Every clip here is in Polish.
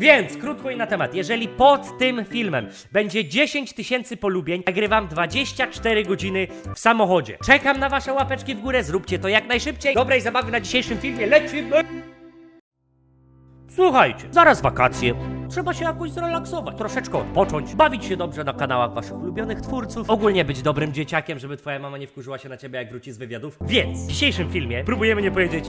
Więc, krótko i na temat, jeżeli pod tym filmem będzie 10 tysięcy polubień, nagrywam 24 godziny w samochodzie. Czekam na wasze łapeczki w górę, zróbcie to jak najszybciej. Dobrej zabawy na dzisiejszym filmie, lecimy! Słuchajcie, zaraz wakacje. Trzeba się jakoś zrelaksować, troszeczkę odpocząć, bawić się dobrze na kanałach waszych ulubionych twórców, ogólnie być dobrym dzieciakiem, żeby twoja mama nie wkurzyła się na ciebie jak wróci z wywiadów. Więc w dzisiejszym filmie próbujemy nie powiedzieć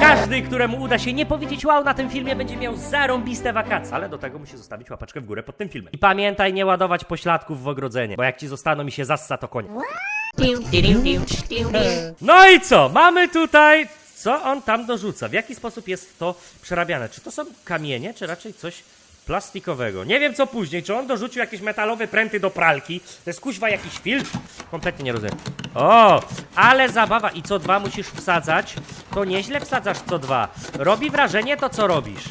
każdy, któremu uda się nie powiedzieć wow na tym filmie, będzie miał zarąbiste wakacje. Ale do tego musi zostawić łapeczkę w górę pod tym filmem. I pamiętaj, nie ładować pośladków w ogrodzenie, bo jak ci zostaną i się zassa, to koniec. No i co? Mamy tutaj... Co on tam dorzuca? W jaki sposób jest to przerabiane? Czy to są kamienie, czy raczej coś plastikowego? Nie wiem co później. Czy on dorzucił jakieś metalowe pręty do pralki? To jest kuźwa jakiś filtr? Kompletnie nie rozumiem. O, ale zabawa. I co dwa musisz wsadzać? To nieźle wsadzasz co dwa. Robi wrażenie to, co robisz.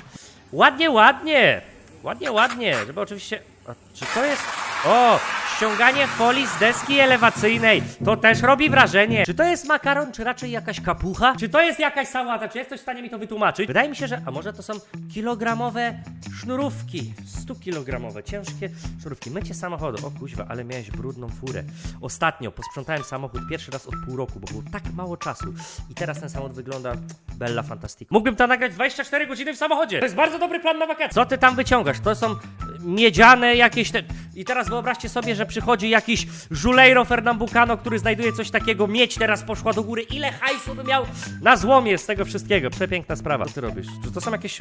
Ładnie, ładnie. Ładnie, ładnie. Żeby oczywiście... A czy to jest... O! Ściąganie folii z deski elewacyjnej. To też robi wrażenie. Czy to jest makaron, czy raczej jakaś kapucha? Czy to jest jakaś sałata? Czy jest ktoś w stanie mi to wytłumaczyć? Wydaje mi się, że... A może to są kilogramowe sznurówki. 100 kilogramowe, ciężkie sznurówki. Mycie samochodu. O kuźwa, ale miałeś brudną furę. Ostatnio posprzątałem samochód pierwszy raz od pół roku, bo było tak mało czasu. I teraz ten samochód wygląda bella fantastic. Mógłbym to nagrać 24 godziny w samochodzie. To jest bardzo dobry plan na wakacje. Co ty tam wyciągasz? To są miedziane jakieś te... I teraz wyobraźcie sobie, że przychodzi jakiś żulejro Fernambucano, który znajduje coś takiego, miedź teraz poszła do góry. Ile hajsu by miał na złomie z tego wszystkiego? Przepiękna sprawa. Co ty robisz? Czy to są jakieś...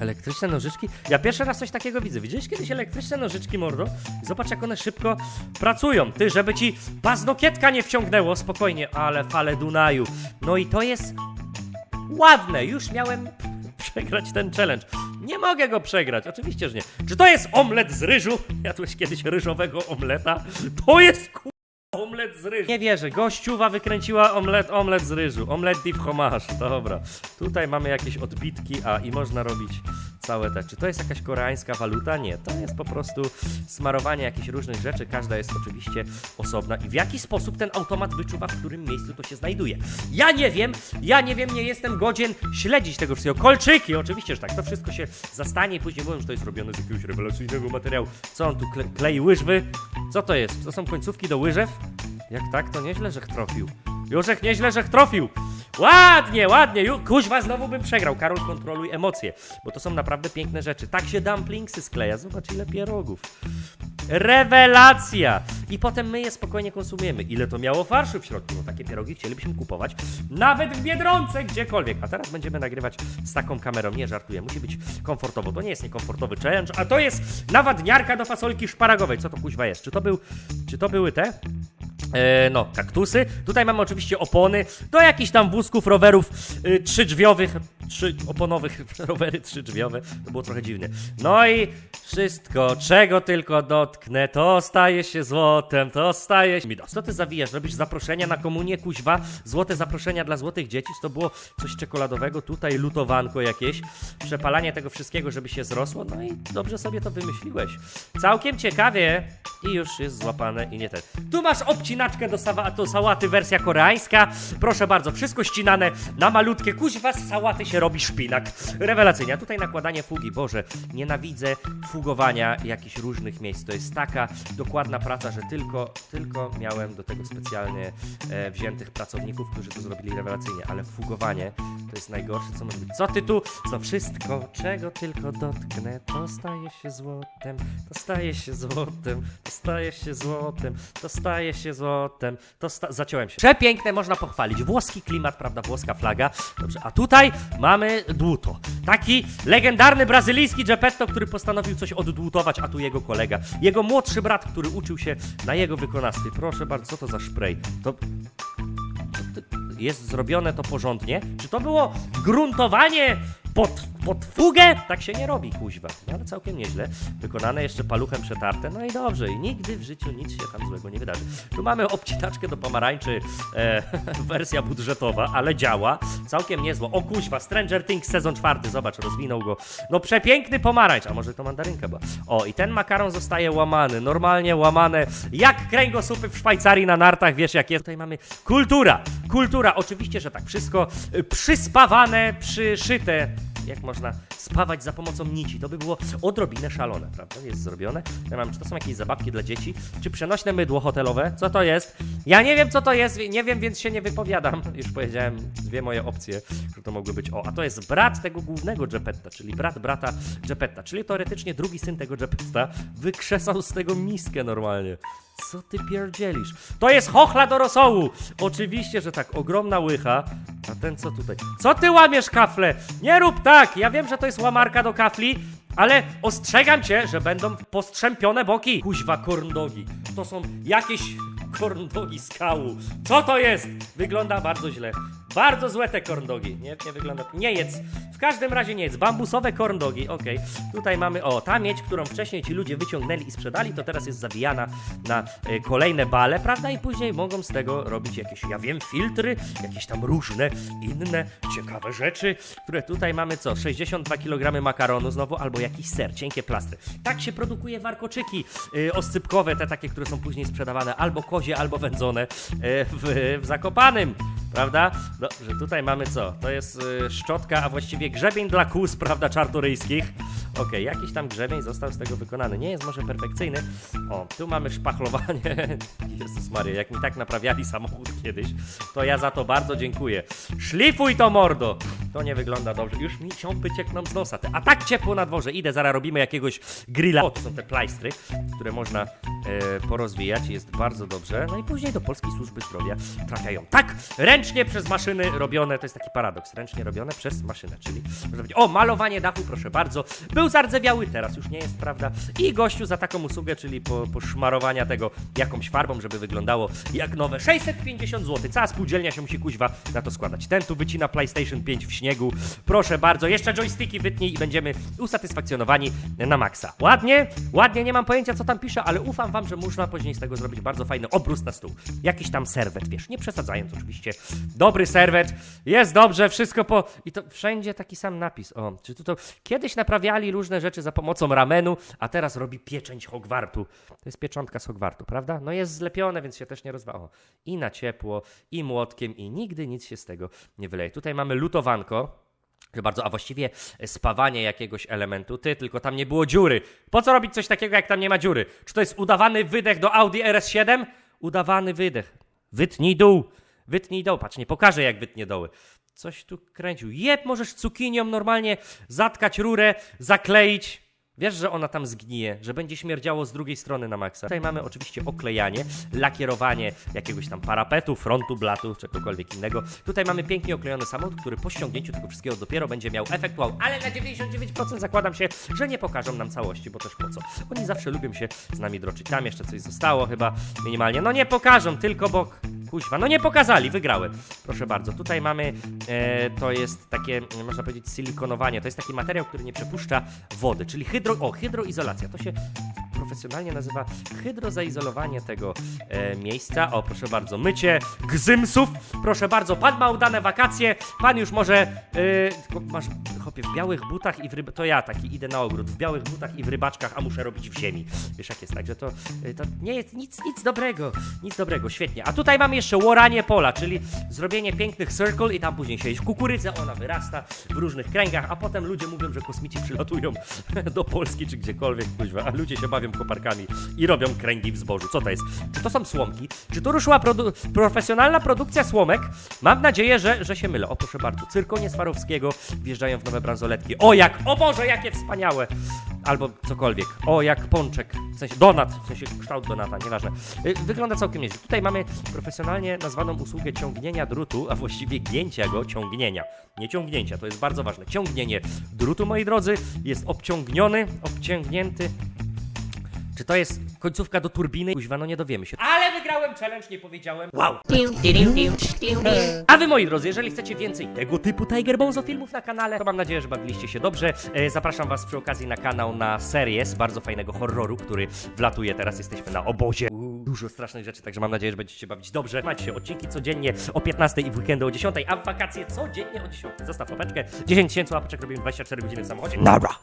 Elektryczne nożyczki? Ja pierwszy raz coś takiego widzę. Widziałeś kiedyś elektryczne nożyczki, mordo? Zobacz, jak one szybko pracują. Ty, żeby ci paznokietka nie wciągnęło, spokojnie, ale fale Dunaju. No i to jest ładne. Już miałem przegrać ten challenge. Nie mogę go przegrać, oczywiście, że nie. Czy to jest omlet z ryżu? Jadłeś kiedyś ryżowego omleta? To jest ku... Omlet z ryżu. Nie wierzę, gościuwa wykręciła omlet, omlet z ryżu. Omlet di fromage, dobra. Tutaj mamy jakieś odbitki, a i można robić całe te. Czy to jest jakaś koreańska waluta? Nie, to jest po prostu smarowanie jakichś różnych rzeczy. Każda jest oczywiście osobna. I w jaki sposób ten automat wyczuwa, w którym miejscu to się znajduje? Ja nie wiem, ja nie wiem, nie jestem godzien śledzić tego wszystkiego. Kolczyki, oczywiście, że tak. To wszystko się zastanie i później mówią, że to jest robione z jakiegoś rewelacyjnego materiału. Co on tu kle klei łyżwy? Co to jest? To są końcówki do łyżew? Jak tak, to nieźle, że trafił. Jużek nieźle, że trafił. Ładnie, ładnie. Ju, kuźwa, znowu bym przegrał. Karol, kontroluj emocje, bo to są naprawdę piękne rzeczy. Tak się dumplingsy skleja. Zobacz, ile pierogów. Rewelacja! I potem my je spokojnie konsumujemy. Ile to miało farszu w środku? No takie pierogi chcielibyśmy kupować nawet w Biedronce, gdziekolwiek. A teraz będziemy nagrywać z taką kamerą. Nie żartuję, musi być komfortowo. To nie jest niekomfortowy challenge, a to jest nawadniarka do fasolki szparagowej. Co to kuźwa jest? Czy to był, czy to były te? E, no, kaktusy. Tutaj mamy oczywiście opony do jakichś tam wózków, rowerów y, trzydrzwiowych, trzy oponowych rowery trzydrzwiowe. To było trochę dziwne. No i wszystko, czego tylko dotknę, to staje się złotem, to staje się... Midas. Co ty zawijasz? Robisz zaproszenia na komunię, kuźwa? Złote zaproszenia dla złotych dzieci? To było coś czekoladowego? Tutaj lutowanko jakieś. Przepalanie tego wszystkiego, żeby się zrosło. No i dobrze sobie to wymyśliłeś. Całkiem ciekawie. I już jest złapane i nie ten. Tu masz obcinaczkę do, sałaty, wersja koreańska. Proszę bardzo, wszystko ścinane na malutkie. Kuźwa z sałaty się robi szpinak. Rewelacyjnie. A tutaj nakładanie fugi. Boże, nienawidzę fugowania jakichś różnych miejsc. To jest taka dokładna praca, że tylko, tylko miałem do tego specjalnie e, wziętych pracowników, którzy to zrobili rewelacyjnie. Ale fugowanie to jest najgorsze, co może być. Co ty tu? Co wszystko, czego tylko dotknę, to staje się złotem, to staje się złotem, to staje się złotem, to staje się złotem, to sta... Zaciąłem się. Przepiękne, można pochwalić. Włoski klimat, prawda, włoska flaga. Dobrze, a tutaj mamy dłuto. Taki legendarny brazylijski Geppetto, który postanowił coś oddłutować, a tu jego kolega. Jego młodszy brat, który uczył się na jego wykonawstwie. Proszę bardzo, co to za szprej? To jest zrobione to porządnie? Czy to było gruntowanie pod, pod fugę? Tak się nie robi, kuźwa. No, ale całkiem nieźle. Wykonane jeszcze paluchem przetarte. No i dobrze. I nigdy w życiu nic się tam złego nie wydarzy. Tu mamy obcinaczkę do pomarańczy. E, wersja budżetowa, ale działa. Całkiem niezło. O kuźwa, Stranger Things sezon czwarty. Zobacz, rozwinął go. No przepiękny pomarańcz. A może to mandarynka była. O, i ten makaron zostaje łamany. Normalnie łamane. Jak kręgosłupy w Szwajcarii na nartach. Wiesz jak jest. Tutaj mamy kultura. Kultura. Oczywiście, że tak. Wszystko y, przyspawane, przyszyte jak można spawać za pomocą nici. To by było odrobinę szalone, prawda? Jest zrobione. Ja mam, czy to są jakieś zabawki dla dzieci, czy przenośne mydło hotelowe? Co to jest? Ja nie wiem, co to jest, nie wiem, więc się nie wypowiadam. Już powiedziałem dwie moje opcje, że to mogły być. O, a to jest brat tego głównego Geppetta, czyli brat brata Geppetta, czyli teoretycznie drugi syn tego Geppetta wykrzesał z tego miskę normalnie. Co ty pierdzielisz? To jest chochla do rosołu! Oczywiście, że tak, ogromna łycha. A ten co tutaj? Co ty łamiesz kafle? Nie rób tak! Ja wiem, że to jest łamarka do kafli, ale ostrzegam cię, że będą postrzępione boki. Kuźwa korndogi. To są jakieś korndogi z kału. Co to jest? Wygląda bardzo źle. Bardzo złe te korndogi. Nie, nie wygląda. Nie jedz. W każdym razie nie jedz. Bambusowe korndogi. Okej. Tutaj mamy. O, ta miedź, którą wcześniej ci ludzie wyciągnęli i sprzedali, to teraz jest zawijana na e, kolejne bale, prawda? I później mogą z tego robić jakieś, ja wiem, filtry, jakieś tam różne inne ciekawe rzeczy, które tutaj mamy co? 62 kg makaronu znowu, albo jakiś ser, cienkie plastry. Tak się produkuje warkoczyki e, oscypkowe, te takie, które są później sprzedawane albo kozie, albo wędzone e, w, w Zakopanym. Prawda? Dobrze, tutaj mamy co? To jest y, szczotka, a właściwie grzebień dla kóz, prawda, czartoryjskich. Okej, jakiś tam grzebień został z tego wykonany. Nie jest może perfekcyjny. O, tu mamy szpachlowanie. Jezus Maria, jak mi tak naprawiali samochód kiedyś, to ja za to bardzo dziękuję. Szlifuj to mordo! To nie wygląda dobrze. Już mi ciąpy ciekną z nosa. A tak ciepło na dworze. Idę, zaraz robimy jakiegoś grilla. O, to są te plajstry, które można e, porozwijać. Jest bardzo dobrze. No i później do Polskiej Służby Zdrowia trafiają. Tak, ręcznie przez maszyny robione. To jest taki paradoks. Ręcznie robione przez maszynę, czyli o, malowanie dachu, proszę bardzo. Był zardzewiały, teraz już nie jest, prawda? I gościu za taką usługę, czyli po, poszmarowania tego jakąś farbą, żeby wyglądało jak nowe. 650 zł. Cała spółdzielnia się musi kuźwa na to składać. Ten tu wycina PlayStation 5 w śniegu. Proszę bardzo, jeszcze joysticki wytnij i będziemy usatysfakcjonowani na maksa. Ładnie, ładnie, nie mam pojęcia co tam pisze, ale ufam wam, że można później z tego zrobić bardzo fajny obrus na stół. Jakiś tam serwet, wiesz, nie przesadzając oczywiście. Dobry serwet, jest dobrze, wszystko po... I to wszędzie taki sam napis. O, czy tu to... Kiedyś naprawiali różne rzeczy za pomocą ramenu, a teraz robi pieczęć Hogwartu. To jest pieczątka z Hogwartu, prawda? No jest zlepione, więc się też nie rozwało. I na ciepło, i młotkiem, i nigdy nic się z tego nie wyleje. Tutaj mamy lutowanko. Proszę bardzo, a właściwie spawanie jakiegoś elementu. Ty, tylko tam nie było dziury. Po co robić coś takiego, jak tam nie ma dziury? Czy to jest udawany wydech do Audi RS7? Udawany wydech. Wytnij dół. Wytnij dół. Patrz, nie pokażę, jak wytnie doły. Coś tu kręcił. Jeb, możesz cukinią normalnie zatkać rurę, zakleić. Wiesz, że ona tam zgnije, że będzie śmierdziało z drugiej strony na maksa. Tutaj mamy oczywiście oklejanie, lakierowanie jakiegoś tam parapetu, frontu, blatu, czegokolwiek innego. Tutaj mamy pięknie oklejony samochód, który po ściągnięciu tego wszystkiego dopiero będzie miał efekt wow. Ale na 99% zakładam się, że nie pokażą nam całości, bo też po co? Oni zawsze lubią się z nami droczyć. Tam jeszcze coś zostało chyba minimalnie. No nie pokażą, tylko bok. Kuźwa, no nie pokazali, wygrałem. Proszę bardzo, tutaj mamy, e, to jest takie, mm, można powiedzieć, silikonowanie. To jest taki materiał, który nie przepuszcza wody, czyli hydro, o, hydroizolacja. To się profesjonalnie nazywa hydrozaizolowanie tego e, miejsca. O, proszę bardzo, mycie gzymsów. Proszę bardzo, pan ma udane wakacje, pan już może, e, tylko masz, chopie, w białych butach i w ryb... To ja taki idę na ogród, w białych butach i w rybaczkach, a muszę robić w ziemi. Wiesz jak jest, także to, e, to nie jest nic, nic dobrego, nic dobrego, świetnie. A tutaj mam jeszcze łoranie pola, czyli zrobienie pięknych circle i tam później siedzieć kukurydzę, ona wyrasta w różnych kręgach, a potem ludzie mówią, że kosmici przylatują do Polski czy gdziekolwiek, kuźwa, a ludzie się bawią koparkami i robią kręgi w zbożu. Co to jest? Czy to są słomki? Czy tu ruszyła produ- profesjonalna produkcja słomek? Mam nadzieję, że, że się mylę. O, proszę bardzo, cyrkonie Swarowskiego wjeżdżają w nowe bransoletki. O, jak, o Boże, jakie wspaniałe! Albo cokolwiek. O, jak pączek, w sensie donat, w sensie kształt donata, nieważne. Y, Wygląda całkiem nieźle. Tutaj mamy profesjonalnie nazwaną usługę ciągnienia drutu, a właściwie gięcia go, ciągnienia. Nie ciągnięcia, to jest bardzo ważne. Ciągnienie drutu, moi drodzy, jest obciągniony, obciągnięty. Czy to jest końcówka do turbiny? Kuźwa, no nie dowiemy się. Ale wygrałem challenge, nie powiedziałem. Wow! A wy, moi drodzy, jeżeli chcecie więcej tego typu Tiger Bonzo filmów na kanale, to mam nadzieję, że bawiliście się dobrze. E, zapraszam was przy okazji na kanał na serię z bardzo fajnego horroru, który wlatuje. Teraz jesteśmy na obozie. Uuu, Dużo strasznych rzeczy, także mam nadzieję, że będziecie się bawić dobrze. Macie się odcinki codziennie o 15 i w weekendy o 10, a w wakacje codziennie o 10. Zostaw łapeczkę. 10 tysięcy łapeczek robimy 24 godziny w samochodzie. Nara!